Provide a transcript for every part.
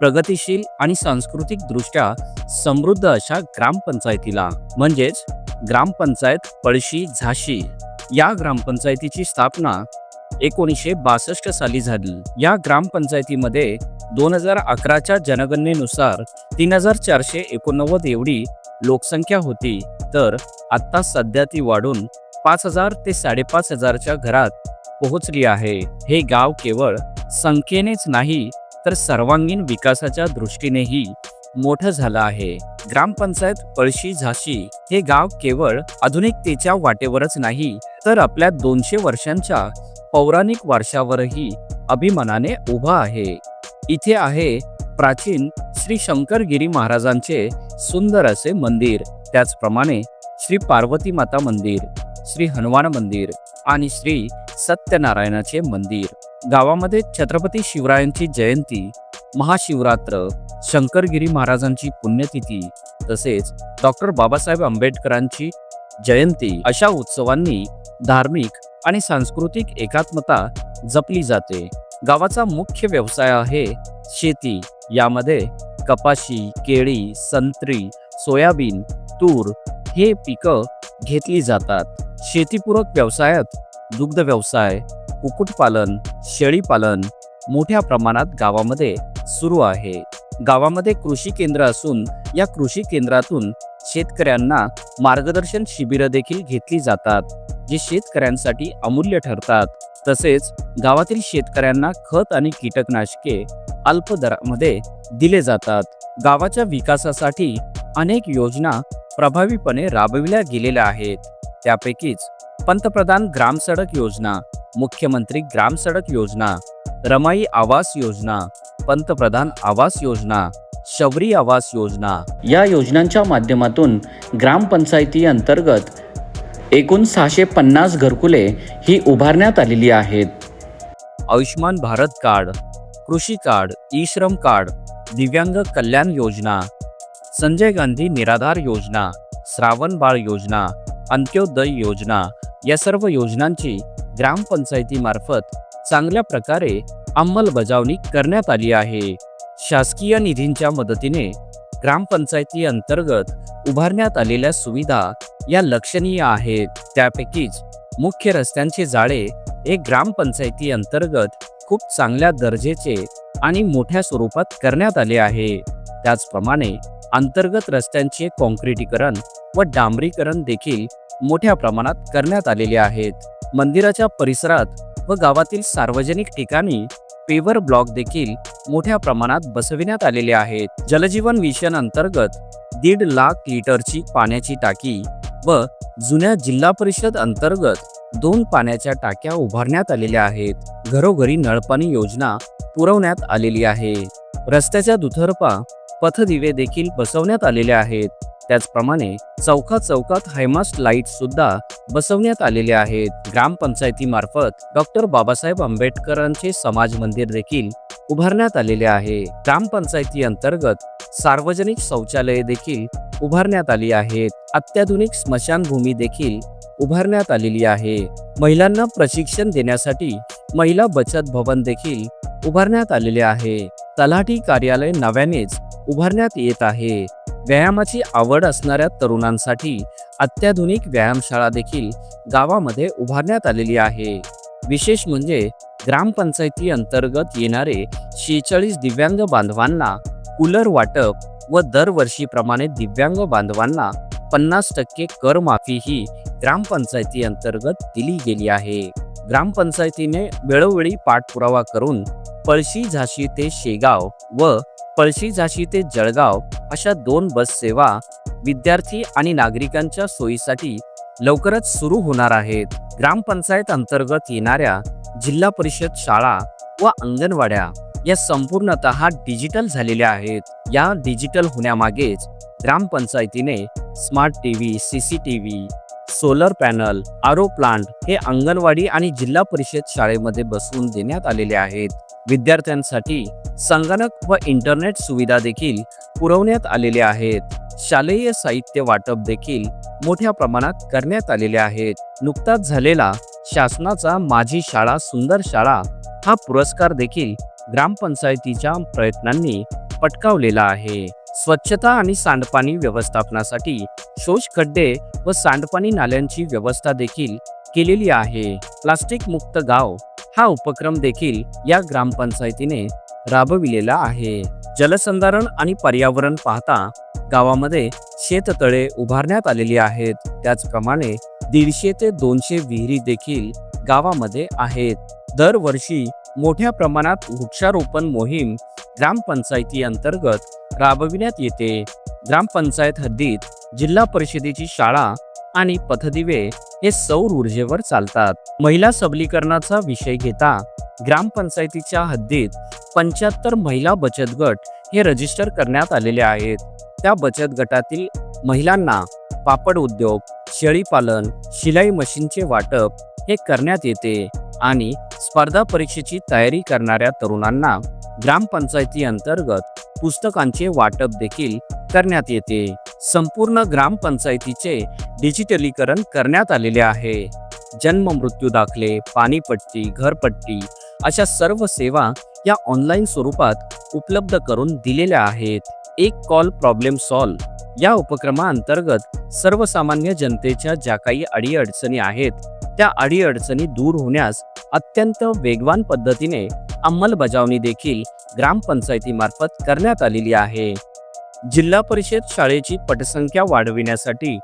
प्रगतिशील आणि सांस्कृतिक दृष्ट्या समृद्ध अशा ग्रामपंचायतीला. म्हणजेच ग्रामपंचायत पळशी झाशी. या ग्रामपंचायतीची स्थापना एकोणीसशे बासष्ट साली झाली. या ग्रामपंचायतीमध्ये दोन हजार अकराच्या जनगणनेनुसार तीन हजार चारशे एकोणनव्वद एवढी लोकसंख्या होती. तर आत्ता सध्या ती वाढून पाच हजार ते साडेपाच हजारच्या घरात पोहोचली आहे. हे गाव केवळ संख्येनेच नाही तर सर्वांगीण विकासाच्या दृष्टीनेही मोठं झालं आहे. ग्रामपंचायत पळशी झाशी हे गाव केवळ आधुनिकतेच्या वाटेवरच नाही तर आपल्या दोनशे वर्षांच्या पौराणिक वारशावरही अभिमानाने उभा आहे. इथे आहे प्राचीन श्री शंकरगिरी महाराजांचे सुंदर असे मंदिर त्याचप्रमाणे श्री पार्वती माता मंदिर श्री हनुमान मंदिर आणि श्री सत्यनारायणाचे मंदिर. गावामध्ये छत्रपती शिवरायांची जयंती महाशिवरात्र शंकरगिरी महाराजांची पुण्यतिथी तसेच डॉक्टर बाबासाहेब आंबेडकरांची जयंती अशा उत्सवांनी धार्मिक आणि सांस्कृतिक एकात्मता जपली जाते. गावाचा मुख्य व्यवसाय आहे शेती. यामध्ये कपाशी केळी संत्री सोयाबीन तूर हे पिकं घेतली जातात. शेतीपूरक व्यवसायात दुग्ध व्यवसाय कुक्कुटपालन शेळीपालन मोठ्या प्रमाणात गावामध्ये सुरू आहे. गावामध्ये कृषी केंद्र असून या कृषी केंद्रातून शेतकऱ्यांना मार्गदर्शन शिबिरं देखील घेतली जातात जे शेतकऱ्यांसाठी अमूल्य ठरतात. तसेच गावातील शेतकऱ्यांना खत आणि कीटकनाशके अल्प दरामध्ये दिले जातात. गावाच्या विकासासाठी अनेक योजना प्रभावीपणे राबविल्या गेलेल्या आहेत. त्यापैकीच पंतप्रधान ग्राम सडक योजना मुख्यमंत्री ग्राम सडक योजना रमाई आवास योजना पंतप्रधान आवास योजना शबरी आवास योजना या योजनांच्या माध्यमातून ग्रामपंचायती अंतर्गत एकूण सहाशे पन्नास घरकुले ही उभारण्यात आलेली आहेत. आयुष्मान भारत कार्ड कृषी कार्ड ई श्रम कार्ड दिव्यांग कल्याण योजना संजय गांधी निराधार योजना श्रावण बाळ योजना अंत्योदय योजना या सर्व योजनांची ग्रामपंचायतीमार्फत चांगल्या प्रकारे अंमलबजावणी करण्यात आली आहे. शासकीय निधींच्या मदतीने ग्रामपंचायती अंतर्गत उभारण्यात आलेल्या सुविधा या लक्षणीय आहेत. त्यापैकीच मुख्य रस्त्यांचे जाळे हे ग्रामपंचायती अंतर्गत खूप चांगल्या दर्जेचे आणि मोठ्या स्वरूपात करण्यात आले आहे. त्याचप्रमाणे अंतर्गत रस्त्यांचे कॉन्क्रिटीकरण व डांबरीकरण देखील मोठ्या प्रमाणात करण्यात आलेले आहेत. मंदिराच्या परिसरात व गावातील सार्वजनिक ठिकाणी पेवर ब्लॉक देखील मोठ्या प्रमाणात बसविण्यात आलेले आहेत. जलजीवन मिशन अंतर्गत दीड लाख लिटरची पाण्याची टाकी व जुन्या जिल्हा परिषद अंतर्गत दोन पाण्याच्या टाक्या उभारण्यात आलेल्या आहेत. घरोघरी नळपाणी योजना पुरवण्यात आलेली आहे. रस्त्याच्या दुतर्फा पथदिवे देखील बसवण्यात आलेले आहेत. त्याचप्रमाणे चौका चौकात हायमास्ट लाइट सुद्धा बसवण्यात आलेले आहेत. ग्रामपंचायतीमार्फत डॉक्टर बाबासाहेब आंबेडकरांचे समाज मंदिर देखील उभारण्यात आलेले आहे. ग्रामपंचायती अंतर्गत सार्वजनिक शौचालये देखील उभारण्यात आली आहेत. अत्याधुनिक स्मशानभूमी देखील उभारण्यात आलेली आहे. महिलांना प्रशिक्षण देण्यासाठी महिला बचत भवन देखील उभारण्यात आलेले आहे. तलाठी कार्यालय नव्यानेच उभारण्यात येत आहे. व्यायामाची आवड असणाऱ्या तरुणांसाठी अत्याधुनिक व्यायामशाळा देखील गावामध्ये उभारण्यात आलेली आहे. विशेष म्हणजे ग्रामपंचायती अंतर्गत येणारे शेहेचाळीस दिव्यांग बांधवांना कूलर वाटप व दरवर्षीप्रमाणे दिव्यांग बांधवांना पन्नास टक्के करमाफी ही ग्रामपंचायती अंतर्गत दिली गेली आहे. ग्रामपंचायतीने वेळोवेळी पाठपुरावा करून पळशी झाशी ते शेगाव व पळशी झाशी ते जळगाव अशा दोन बस सेवा विद्यार्थी आणि नागरिकांच्या सोयीसाठी लवकरच सुरू होणार आहेत. ग्रामपंचायत अंतर्गत येणाऱ्या जिल्हा परिषद शाळा व अंगणवाड्या या संपूर्णतः डिजिटल झालेल्या आहेत. या डिजिटल होण्यामागेच ग्रामपंचायतीने smart T V C C T V solar panel RO plant हे अंगणवाडी आणि जिल्हा परिषद शाळेमध्ये बसवून देण्यात आलेले आहेत. विद्यार्थ्यांसाठी संगणक व इंटरनेट सुविधा देखील पुरवण्यात आलेल्या आहेत. शालेय साहित्य वाटप देखील मोठ्या प्रमाणात करण्यात आलेले आहेत. नुकताच झालेला शासनाचा माझी शाळा सुंदर शाळा हा पुरस्कार देखील ग्रामपंचायतीच्या प्रयत्नांनी पटकावलेला आहे. स्वच्छता आणि सांडपाणी व्यवस्थापनासाठी शोषखड्डे व सांडपाणी नाल्यांची व्यवस्था देखील केलेली आहे. प्लास्टिक मुक्त गाव हा उपक्रम देखील या ग्रामपंचायतीने राबविलेला आहे. जलसंधारण आणि पर्यावरण पाहता गावामध्ये शेततळे उभारण्यात आलेली आहेत. त्याचप्रमाणे दीडशे ते दोनशे विहिरी देखील गावामध्ये आहेत. दरवर्षी मोठ्या प्रमाणात वृक्षारोपण मोहीम ग्रामपंचायती अंतर्गत राबविण्यात येते. ग्रामपंचायत हद्दीत जिल्हा परिषदेची शाळा आणि पथदिवे हे सौर ऊर्जेवर चालतात. महिला सबलीकरणाचा विषय घेता ग्रामपंचायतीच्या हद्दीत पंच्याहत्तर महिला बचत गट हे रजिस्टर करण्यात आलेले आहेत. त्या बचत गटातील महिलांना पापड उद्योग शेळीपालन शिलाई मशीनचे वाटप हे करण्यात येते आणि स्पर्धा परीक्षेची तयारी करणाऱ्या तरुणांना ग्रामपंचायती अंतर्गत पुस्तकांचे वाटप देखील करण्यात येते. संपूर्ण ग्रामपंचायतीचे डिजिटलीकरण करण्यात आलेले आहे. जन्म मृत्यू दाखले पाणीपट्टी घरपट्टी अशा सर्व सेवा या ऑनलाईन स्वरूपात उपलब्ध करून दिलेल्या आहेत. एक कॉल प्रॉब्लेम सॉल्व या उपक्रमाअंतर्गत सर्वसामान्य जनतेच्या ज्या काही अडीअडचणी आहेत त्या अडीअडचणी दूर होण्यास अत्यंत वेगवान पद्धतीने अंमलबजावणी देखील ग्रामपंचायतीमार्फत करण्यात आलेली आहे. जिल्हा परिषद शाळेची पटसंख्या वाढविण्यासाठी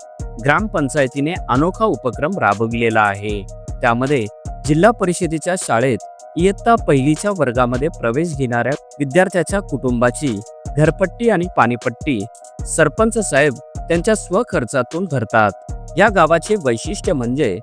ग्रामपंचायतीने अनोखा उपक्रम राबविलेला आहे. त्यामध्ये जिल्हा परिषदेच्या शाळेत इयत्ता पहिलीच्या वर्गामध्ये प्रवेश घेणाऱ्या विद्यार्थ्याच्या कुटुंबाची घरपट्टी आणि पाणीपट्टी सरपंच साहेब त्यांच्या स्वखर्चातून भरतात. या गावाचे वैशिष्ट्य म्हणजे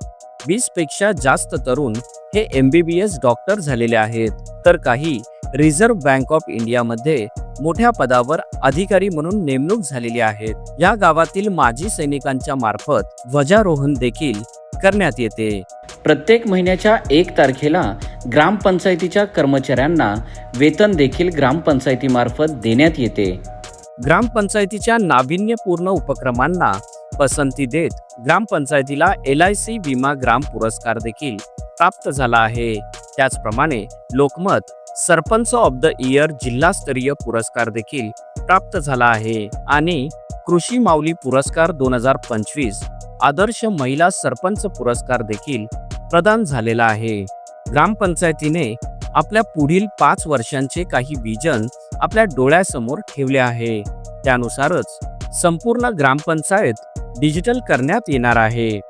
वीसपेक्षा जास्त तरुण हे M B B S doctor झालेले आहेत. तर काही रिझर्व्ह बँक ऑफ इंडियामध्ये मोठ्या पदावर अधिकारी म्हणून नेमणूक झालेली आहेत या गावातील माजी सैनिकांच्या मार्फत ध्वजारोहण देखील करण्यात येते. प्रत्येक महिन्याच्या एक तारखेला ग्रामपंचायतीच्या कर्मचाऱ्यांना वेतन देखील ग्रामपंचायतीमार्फत देण्यात येते. ग्रामपंचायतीच्या नाविन्यपूर्ण उपक्रमांना पसंती देत ग्रामपंचायतीला एल आय सी विमा ग्राम पुरस्कार देखील प्राप्त झाला आहे. त्याचप्रमाणे Lokmat sarpanch of the year जिल्हास्तरीय पुरस्कार देखील प्राप्त झाला आहे. आणि कृषी माऊली पुरस्कार दोन हजार पंचवीस आदर्श महिला सरपंच पुरस्कार देखील प्रदान झालेला आहे. ग्रामपंचायतीने आपल्या पुढील पाच वर्षांचे काही विजन आपल्या डोळ्यासमोर ठेवले आहे. त्यानुसारच संपूर्ण ग्रामपंचायत डिजिटल करण्यात येणार आहे.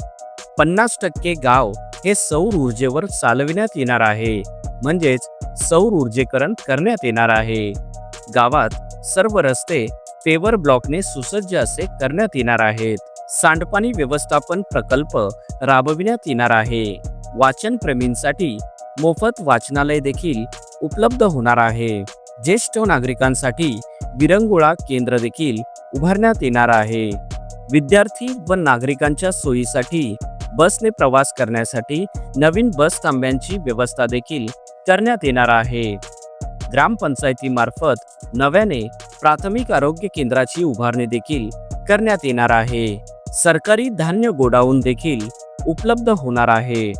पन्नास टक्के गाव हे सौर ऊर्जेवर चालविण्यात येणार आहे. म्हणजेच सौर ऊर्जेकरण करण्यात येणार आहे. गावात सर्व रस्ते पेवर ब्लॉकने सुसज्ज असे करण्यात येणार आहेत. सांडपाणी व्यवस्थापन प्रकल्प राबविण्यात येणार आहे. वाचनप्रेमींसाठी मोफत वाचनालय देखील उपलब्ध होणार आहे. ज्येष्ठ नागरिकांसाठी विरंगुळा केंद्र देखील उभारण्यात येणार आहे. विद्यार्थी व नागरिकांच्या सोयीसाठी बसने प्रवास करण्यासाठी नवीन बस थांब्यांची व्यवस्था देखील करण्यात येणार आहे. ग्रामपंचायतीमार्फत नव्याने प्राथमिक आरोग्य केंद्राची उभारणी देखील करण्यात येणार आहे. सरकारी धान्य गोडाऊन देखील उपलब्ध होणार आहे.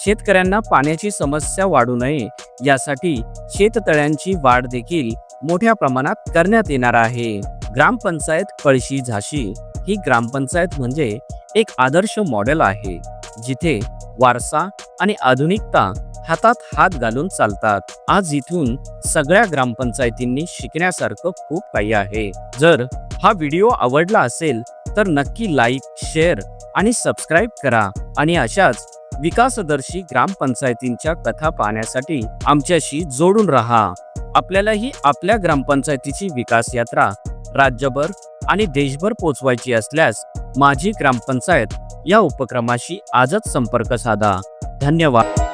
शेतकऱ्यांना पाण्याची समस्या वाढू नये यासाठी शेततळ्यांची वाढ देखील मोठ्या प्रमाणात करण्यात येणार आहे. ग्रामपंचायत कळशी झाशी ही ग्रामपंचायत म्हणजे एक आदर्श मॉडेल आहे जिथे वारसा आणि आधुनिकता हातात हात घालून चालतात. आज इथून सगळ्या ग्रामपंचायतींनी शिकण्यासारखं खूप काही आहे. जर हा व्हिडिओ आवडला असेल तर नक्की लाईक शेअर आणि सबस्क्राईब करा. आणि अशाच विकासदर्शी ग्रामपंचायतींच्या कथा पाहण्यासाठी आमच्याशी जोडून राहा. आपल्यालाही आपल्या ग्रामपंचायतीची विकास यात्रा राज्यभर आणि देशभर पोचवायची असल्यास माझी ग्रामपंचायत या उपक्रमाशी आजच संपर्क साधा. धन्यवाद.